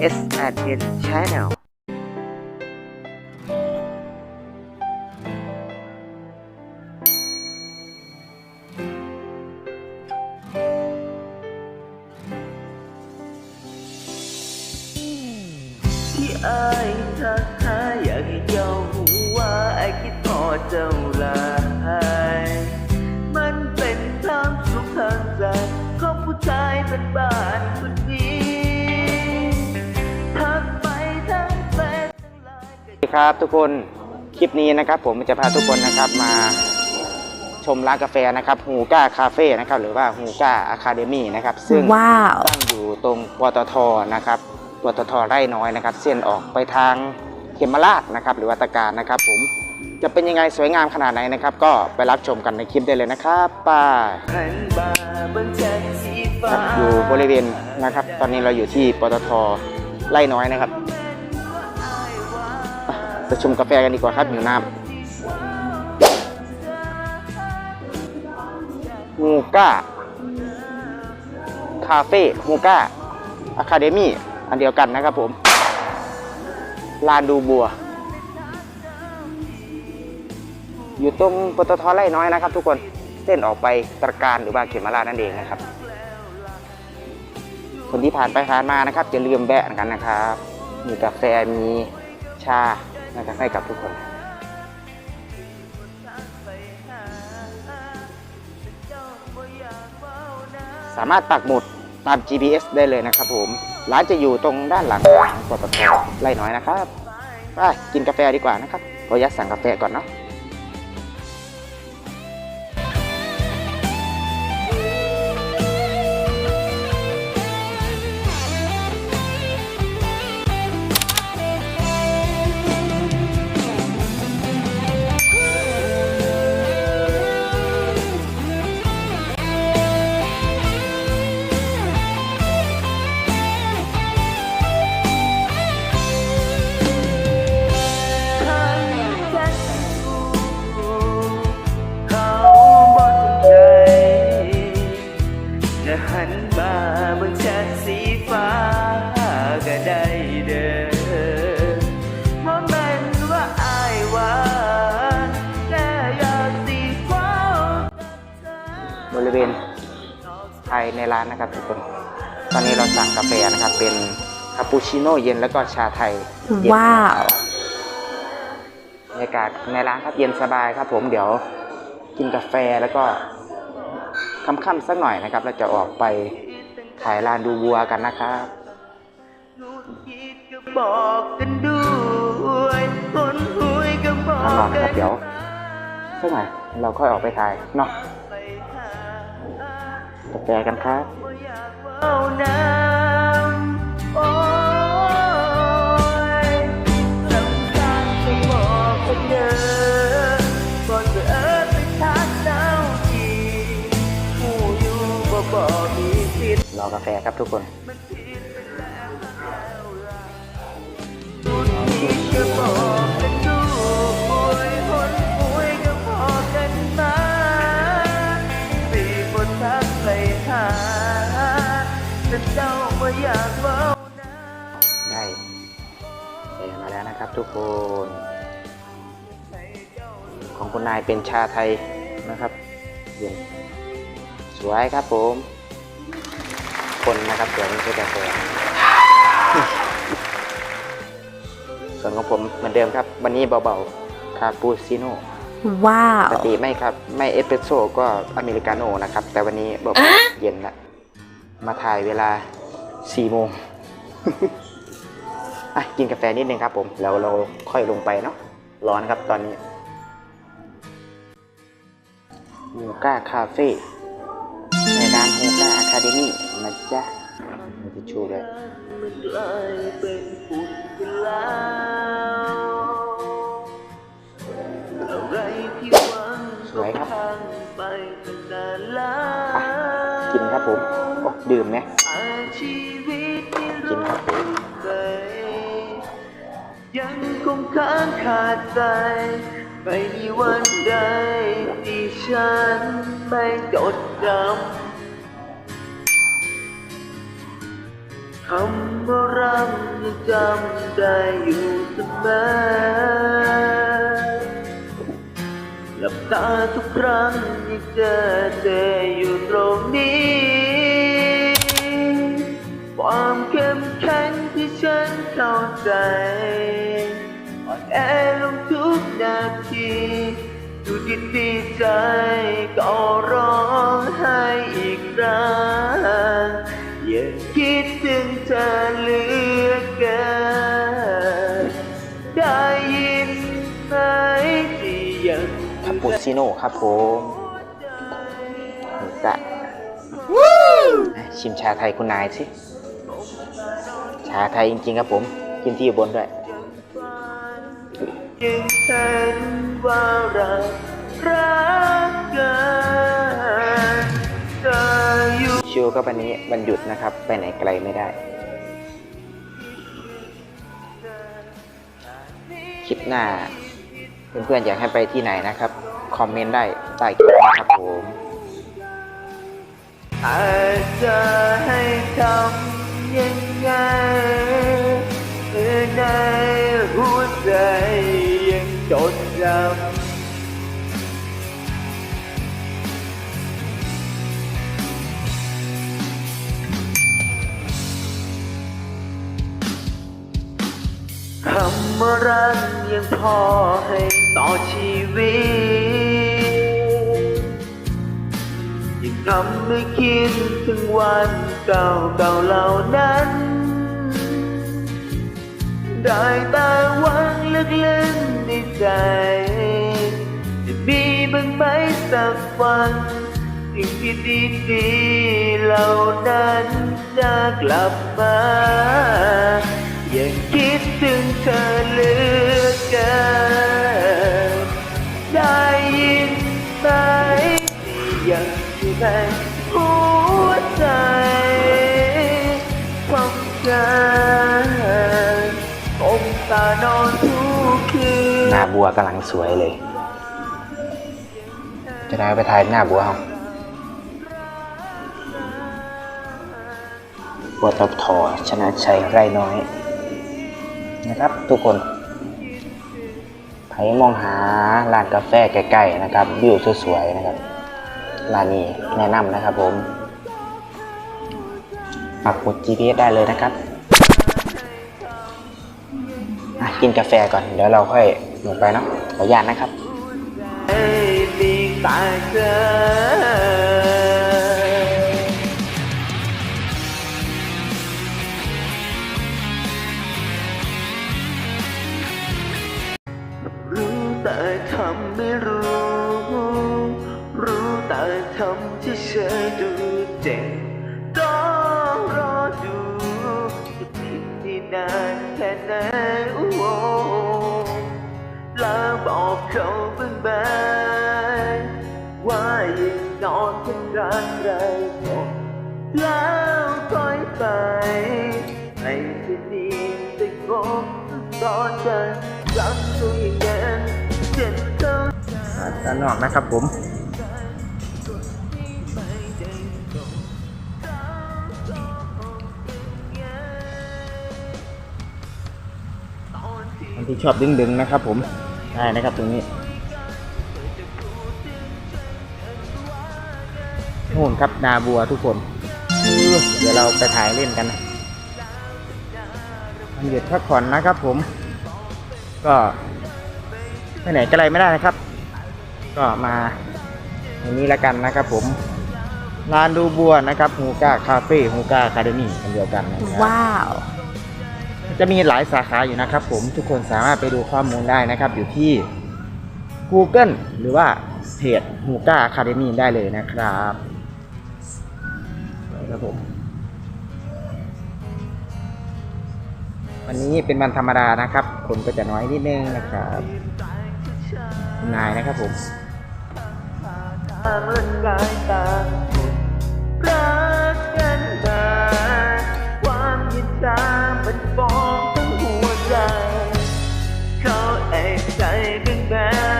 SNL channel. ครับ ทุกคนคลิปนี้นะครับ ผมจะพาทุกคนนะครับมาชมร้านกาแฟนะครับฮูก้าคาเฟ่นะครับหรือว่าฮูก้าอะคาเดมี่นะครับซึ่งว้าวตั้งอยู่ตรงปตทนะครับปตทไร่น้อยนะครับ เส้นออกไปทางเขมราชนะครับ หรือวัตการนะครับ ผมจะเป็นยังไงสวยงามขนาดไหนนะครับ ก็ไปรับชมกันในคลิปได้เลยนะครับป้าหันมาเบิ่งแสงสีคฟ้ารับอยู่บริเวณนะครับ ตอนนี้เราอยู่ที่ปตทไร่น้อยนะครับ ไปชมกาแฟกันดีกว่าครับหิวน้ำฮูก้า คาเฟ่ฮูก้าอะคาเดมี่อันเดียวกันนะครับผมลานดูบัว อยู่ตรงปตทไร่น้อยนะครับ ทุกคนเส้นออกไปตระการหรือว่าเขมรานั่นเองนะครับ คนที่ผ่านไปผ่านมานะครับอย่าลืมแวะกันนะครับ มีกาแฟมีชา นะครับให้กับทุกคนสามารถปักหมุดตาม GPS ได้เลยนะครับผม ร้านจะอยู่ตรงด้านหลังของปตทไล่น้อยนะครับ ไปกินกาแฟดีกว่านะครับขออนุญาตสั่งกาแฟก่อนเนาะ ครับทุกคนตอนนี้เราสั่งกาแฟนะครับ เป็นคาปูชิโน่เย็นแล้วก็ชาไทยเย็นว้าว บรรยากาศในร้านครับเย็นสบายครับ ผมเดี๋ยวกินกาแฟแล้วก็ค่ำๆสักหน่อยนะครับ เราจะออกไปถ่ายลานดูวัวกันนะครับนู่นคิดก็บอกกันด้วยคนหวยก็บอกนอนๆกันะครับนเดี๋ยวสักหน่อยเราค่อยออกไปถ่ายเนาะไปหากา แฟกันครับบ่อยากเว้าน้ำโอ้ยสำคัญก็บอกกันเด้อก่อนจะเอิ้นไปทักเจ้าทีผู้อยู่บ่บอกมีสิทธิ์รอกาแฟครับทุกคน นะครับทุกคน ของคุณนายเป็นชาไทยนะครับเย็นสวยครับผม คนนะครับสวยไม่ใช่กาแฟส่วนของผมเหมือนเดิมครับ วันนี้เบาๆคาปูชิโน่ว้าปวกติไม่ครับ ไม่เอสเปรสโซ่ก็อเมริกาโน่นะครับ แต่วันนี้เบาๆเย็นละมาถ่ายเวลา4โมง อะกินกาแฟนิดนึงครับผมแล้วเราค่อยลงไปเนาะร้อนครับตอนนี้ฮูก้าคาเฟ่ในร้านฮูก้าอะคาเดมี่นะจ๊ะมีทิชชู่ด้วยมันกลายเป็นฝุ่นไปแล้วอะไรที่หวัสวยครับกินครับผมโอ้ดื่มไหม ยังคงค้างคาใจ ไม่มีวันใดที่ฉันไม่จดจำคำว่ารักยังจำได้อยู่เสมอหลับตาทุกครั้งยังเจอเธออยู่ตรงนี้ ความเข้มแข็งที่ฉันเข้าใจ แอลงทุกนาทีดูดีดีใจก็ร้องไห้อีกครั้งยังคิดถึงเธอเหลือเกินได้ยินไหมที่ยังคาปูชิโน่ครับผมจะชิมชาไทยคุณนายสิ ชาไทยจริงๆครับผม กินที่อยู่บนด้วย ยังเห็นว่าเรารักกันเธออยู่ชิวก็วันนี้วันหยุดนะครับ ไปไหนไกลไม่ได้ คลิปหน้า เพื่อนๆอยากให้ไปที่ไหนนะครับ คอมเมนต์ได้ใต้คลิปนะครับผมอาจจะให้ทำยังไงเมื่อในหัวใจยังจ ดำคำว่ารักยังพอให้ต่อชีวิตยังทำให้คิดถึงวันเก่าเก่าเหล่านั้นได้แต่หวังลึกๆ ใจ จะมีบ้างไหมสักวันสิ่งที่ดีๆเหล่านั้นจะกลับมา ยังคิดถึงเธอหลือ บัวกำลังสวยเลย จะได้ไปถ่ายหน้าบัวเอาบัวตบทอชนะชัยไร่น้อย นะครับทุกคนใครมองหาร้านกาแฟใกล้ๆนะครับวิวสวยๆนะครับร้านนี้แนะนำนะครับผมปักหมุด GPS ได้เลยนะครับกินกาแฟก่อน เดี๋ยวเราค่อย ลงไปเนาะขออนุญาตนะครับรู้แต่ทำไม่รู้ รู้แต่ทำที่เฉยดูเจ็บต้องรอดูผิดที่นานแค่ไหน ล้วบอกเขาบ้างไหมว่ายังนอนกันรักใครบอกแล้วถอยไปไม่จะดีแต่งงตอนเดินรักตัวอย่างนั้นเจ็บเท่าด้านนอกนะครับผมคนที่ชอบดึงๆนะครับผม ได้นะครับตรงนี้นู่นครับนาบัวทุกคน เดี๋ยวเราไปถ่ายเล่นกันนะมันหยุดพักผ่อนนะครับผม ก็ไปไหนก็ไรไม่ได้นะครับ ก็มาอย่างนี้ละกันนะครับผมร้านดูบัวนะครับฮูก้าคาเฟ่ฮูก้าคาเดมี่กันเดียวกันนะครับว้าว จะมีหลายสาขาอยู่นะครับผมทุกคนสามารถไปดูข้อมูลได้นะครับ อยู่ที่ Google หรือว่าเพจฮูก้าคาเดมีได้เลยนะครับครับผมวันนี้เป็นวันธรรมดานะครับ คนก็จะน้อยนิดนึงนะครับนายนะครับผมรักกันมา ความยินตามันฟองทั้งหัวใจ เขาเอกใจกันแบบ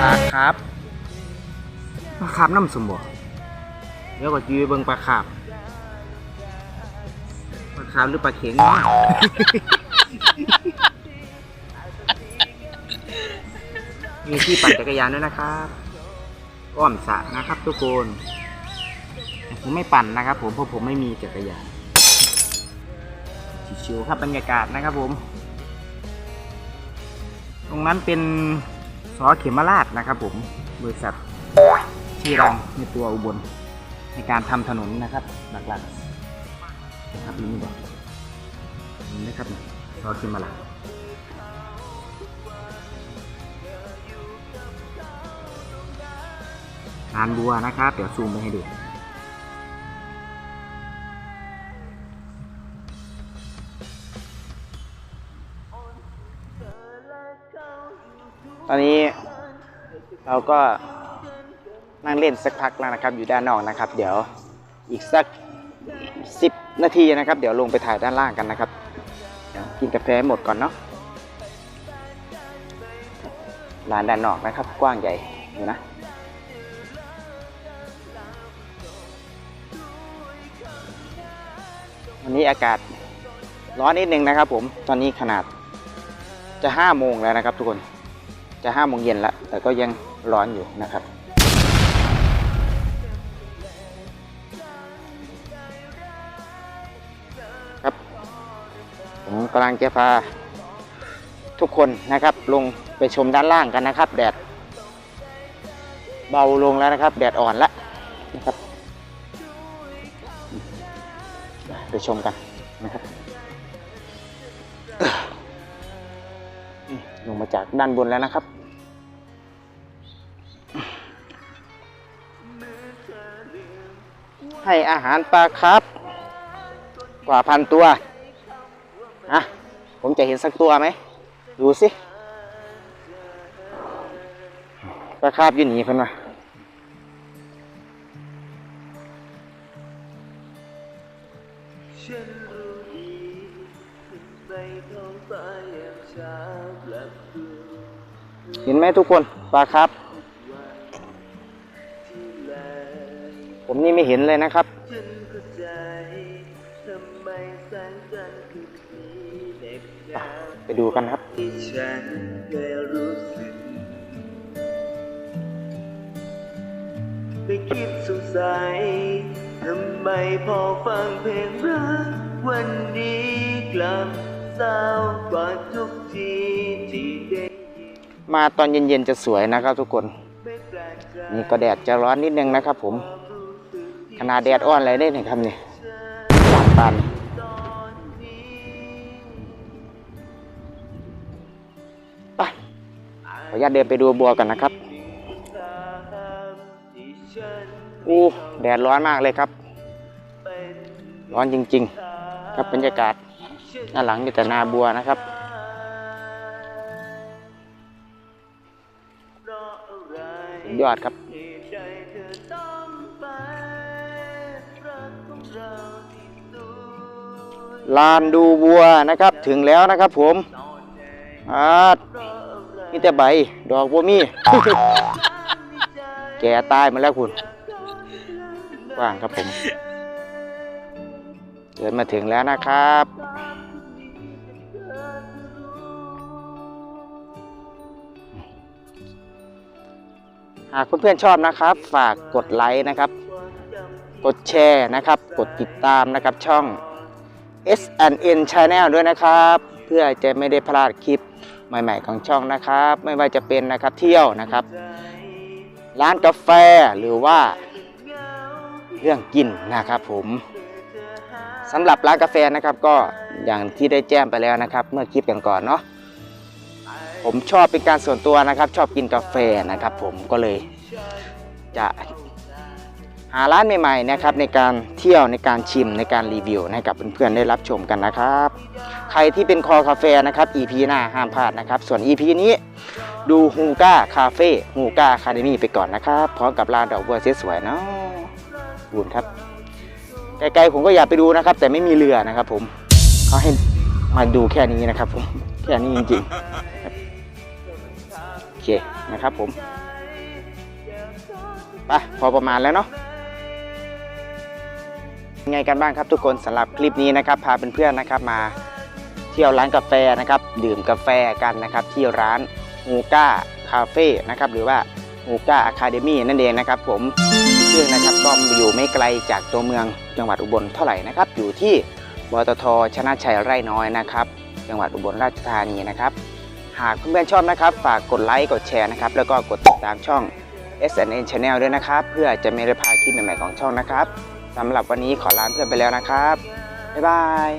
ปลาครับปลาครับน้ำสมบ่เดี๋ยวก็จีเบิ่งปลาครับปลาครับหรือปลาเข็งเนาะมีที่ปั่นจักรยานด้วยนะครับอ้อมสะนะครับ ทุกคนผมไม่ปั่นนะครับ ผมเพราะผมไม่มีจักรยานชิวๆครับบรรยากาศนะครับผม ตรงนั้นเป็นสอเขมราชนะครับผมบริษัทที่รังในตัวอุบล ในการทำถนนนะครับหลักๆนะครับนี่บอกนี่นะครับสอเขมราชงานบัวนะครับ เดี๋ยวซูมไปให้ดู อนนี้เราก็นั่งเล่นสักพักแล้วนะครับ อยู่ด้านนอกนะครับ เดี๋ยวอีกสักสิบนาทีนะครับ เดี๋ยวลงไปถ่ายด้านล่างกันนะครับเดี๋ยวกินกาแฟหมดก่อนเนาะลานด้านนอกนะครับ กว้างใหญ่อยู่นะวันนี้อากาศร้อนนิดนึงนะครับผมตอนนี้ขนาดจะห้าโมงแล้วนะครับทุกคน จะห้าโมงเย็นแล้วแต่ก็ยังร้อนอยู่นะครับครับผมกำลังจะพาทุกคนนะครับลงไปชมด้านล่างกันนะครับ แดดเบาลงแล้วนะครับ แดดอ่อนแล้วนะครับ ไปชมกันนะครับลงมาจากด้านบนแล้วนะครับ ให้อาหารปลาครับ กว่าพันตัวอะผมจะเห็นสักตัวไหม ดูสิปลาคาบยู่หนีเพิ่นมาฉันรู้ดีในท้องฟ้ายามเช้าปลับเห็นไหมทุกคนปลาครับ ผมนี่ไม่เห็นเลยนะครับฉันเข้าใจทำไมแสงจันทร์ถึงมีเหน็บหนาวไปดูกันครับที่ฉันเคยรู้สึกไม่คิดสงสัยทำไมพอฟังเพลงรักวันนี้กลับเศร้ากว่าทุกทีที่ได้ยินมาตอนเย็นๆจะสวยนะครับทุกคนไม่แปลกใจนี่ก็แดดจะร้อนนิดนึงนะครับผมรู้สึกที่ ขนาดแดดอ่อนเลยได้เนี่ครับนี่หวานตันตอนไปขออนุญาตเดินไปดูบัวกันนะครับอู้แดดร้อนมากเลยครับ ร้อนจริง ๆ ครับบรรยากาศด้าหลังมีแต่นาบัวนะครับยอดครับ ลานดูบัวนะครับถึงแล้วนะครับผมอ่ามีแต่ใบดอกบัวมี แก่ตายมาแล้วคุณว้างครับผม เดินมาถึงแล้วนะครับ หากเพื่อนๆชอบนะครับ ฝากกดไลค์นะครับ กดแชร์นะครับ กดติดตามนะครับช่อง S N N Channel ด้วยนะครับ เพื่อจะไม่ได้พลาดคลิปใหม่ ๆ ของช่องนะครับ ไม่ว่าจะเป็นนะครับเที่ยวนะครับ ร้านกาแฟหรือว่าเรื่องกินนะครับผมสำหรับร้านกาแฟนะครับก็อย่างที่ได้แจ้งไปแล้วนะครับ เมื่อคลิปกันก่อนเนาะผมชอบเป็นการส่วนตัวนะครับ ชอบกินกาแฟนะครับ ผมก็เลยจะ หาร้านใหม่ๆนะครับในการเที่ยวในการชิมในการรีวิวให้กับเพื่อนๆได้รับชมกันนะครับ ใครที่เป็นคอกาแฟนะครับ EP หน้าห้ามพลาดนะครับ ส่วน EP นี้ดูฮูก้าคาเฟ่ฮูก้าคาเดมี่ไปก่อนนะครับพร้อมกับร้านดอกบัวสวยๆเนาะบุญครับไกลๆผมก็อยากไปดูนะครับ แต่ไม่มีเรือนะครับ ผมเขาให้มาดูแค่นี้นะครับ ผมแค่นี้จริงๆโอเคนะครับผมไปพอประมาณแล้วเนาะ ไงกันบ้างครับทุกคนสำหรับคลิปนี้นะครับพาเพื่อนๆนะครับมาเที่ยวร้านกาแฟนะครับดื่มกาแฟกันนะครับที่ร้านฮูก้าคาเฟ่นะครับหรือว่าฮูก้าอะคาเดมี่นั่นเองนะครับผมซึ่งนะครับก็อยู่ไม่ไกลจากตัวเมืองจังหวัดอุบลเท่าไหร่นะครับอยู่ที่บตทชนะชัยไร่น้อยนะครับจังหวัดอุบลราชธานีนะครับหากเพื่อนๆชอบนะครับฝากกดไลค์กดแชร์นะครับแล้วก็กดติดตามช่อง SNN Channel ด้วยนะครับ เพื่อจะไม่ได้พลาดคลิปใหม่ๆของช่องนะครับ สำหรับวันนี้ขอลาเพื่อนไปแล้วนะครับ บ๊ายบาย